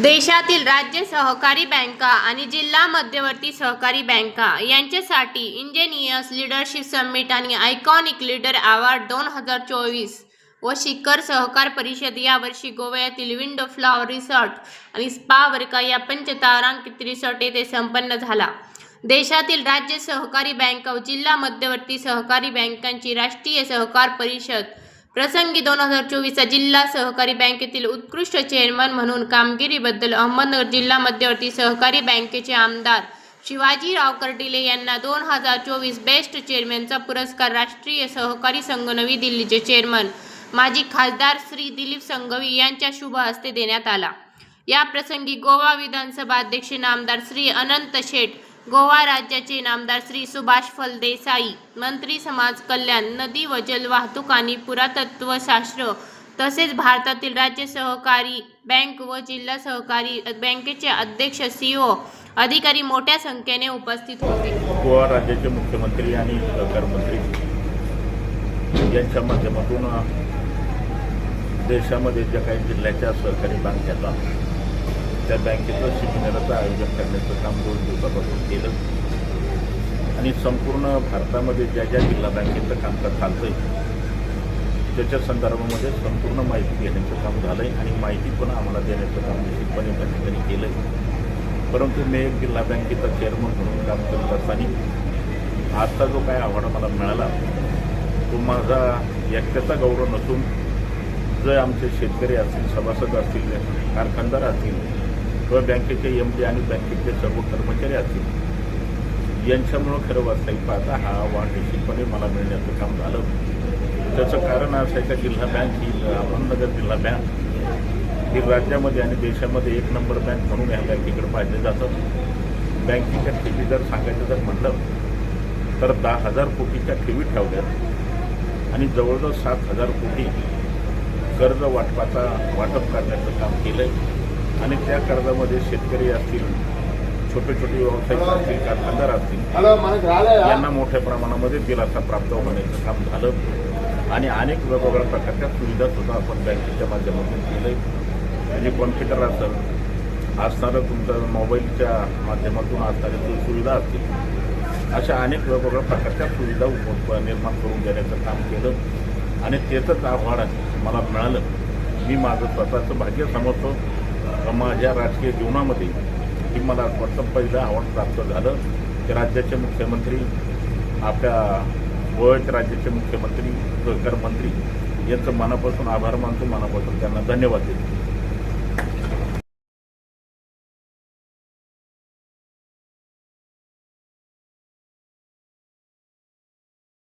देशातील राज्य सहकारी बँका आणि जिल्हा मध्यवर्ती सहकारी बँका यांच्यासाठी इंजिनियर्स लीडरशिप समिट आणि आयकॉनिक लीडर अवॉर्ड दोन हजार चोवीस व शिखर सहकार परिषद यावर्षी गोव्यातील विंडो फ्लॉवर रिसॉर्ट आणि स्पा वर्का या पंचतारांकित रिसॉर्ट येथे संपन्न झाला. देशातील राज्य सहकारी बँका व जिल्हा मध्यवर्ती सहकारी बँकांची राष्ट्रीय सहकार परिषद प्रसंगी दोन हजार चोवीसचा जिल्हा सहकारी बँकेतील उत्कृष्ट चेअरमन म्हणून कामगिरीबद्दल अहमदनगर जिल्हा मध्यवर्ती सहकारी बँकेचे आमदार शिवाजीराव कर्डिले यांना दोन हजार चोवीस बेस्ट चेअरमॅनचा पुरस्कार राष्ट्रीय सहकारी संघ नवी दिल्लीचे चेअरमन माजी खासदार श्री दिलीप संघवी यांच्या शुभ हस्ते देण्यात आला. या प्रसंगी गोवा विधानसभा अध्यक्ष नामदार श्री अनंत शेठ गोवा राज्याचे नामदार श्री सुभाष फलदेसाई मंत्री समाज कल्याण नदी व जलवाहतूक आणि पुरातत्वशास्त्र तसेच भारतातील राज्य सहकारी बँक व जिल्हा सहकारी बँकेचे अध्यक्ष सीओ अधिकारी मोठ्या संख्येने उपस्थित होते. गोवा राज्याचे मुख्यमंत्री आणि सहकारमंत्री यांच्या माध्यमातून देशामध्ये ज्या काही जिल्ह्याच्या सहकारी बँकेचा त्या बँकेचं सेमिनाराचं आयोजन करण्याचं काम दोन दिवसापासून केलं. आणि संपूर्ण भारतामध्ये ज्या ज्या जिल्हा बँकेचं कामकाज चालतंय त्याच्या संदर्भामध्ये संपूर्ण माहिती घेण्याचं काम झालंय आणि माहिती पण आम्हाला देण्याचं काम निश्चितपणे त्या ठिकाणी केलंय. परंतु मी एक जिल्हा बँकेचा चेअरमन म्हणून काम करत असताना आजचा जो काय अवॉर्ड मला मिळाला तो माझा एकट्याचा गौरव नसून जे आमचे शेतकरी असतील सभासद असतील कारखानदार असतील व बँकेचे एम डी आणि बँकेचे सर्व कर्मचारी असतील. यांच्यामुळं खरं वास्तविक पाहता हा अवॉर्ड निश्चितपणे मला मिळण्याचं काम झालं. त्याचं कारण असं आहे का जिल्हा बँक ही अहमदनगर जिल्हा बँक ही राज्यामध्ये आणि देशामध्ये एक नंबर बँक म्हणून ह्या बँकेकडे पाहिलं जातं बँकेच्या ठेवी जर सांगायचं जर म्हटलं तर दहा हजार कोटीच्या ठेवी ठेवल्यात आणि जवळजवळ सात हजार कोटी कर्ज वाटपाचा वाटप करण्याचं काम केलं आहे आणि त्या कर्जामध्ये शेतकरी असतील छोटे छोटे व्यावसायिक असतील कारखानदार असतील यांना मोठ्या प्रमाणामध्ये दिलासा प्राप्त होण्याचं काम झालं. आणि अनेक वेगवेगळ्या प्रकारच्या सुविधा सुद्धा आपण बँकेच्या माध्यमातून केलं म्हणजे कॉम्प्युटर असेल असणारं तुमचं मोबाईलच्या माध्यमातून असणाऱ्या सुविधा असतील अशा अनेक वेगवेगळ्या प्रकारच्या सुविधा निर्माण करून देण्याचं काम केलं. आणि त्याचंच आव्हान मला मिळालं. मी माझं स्वतःचं भाग्य समजतो. माझ्या राजकीय जीवनामध्ये की मला वाटतं पहिलं आव्हान प्राप्त झालं की राज्याचे मुख्यमंत्री आपल्या वयच राज्याचे मुख्यमंत्री सहकार मंत्री यांचं मनापासून आभार मानतो मनापासून त्यांना धन्यवाद देतो.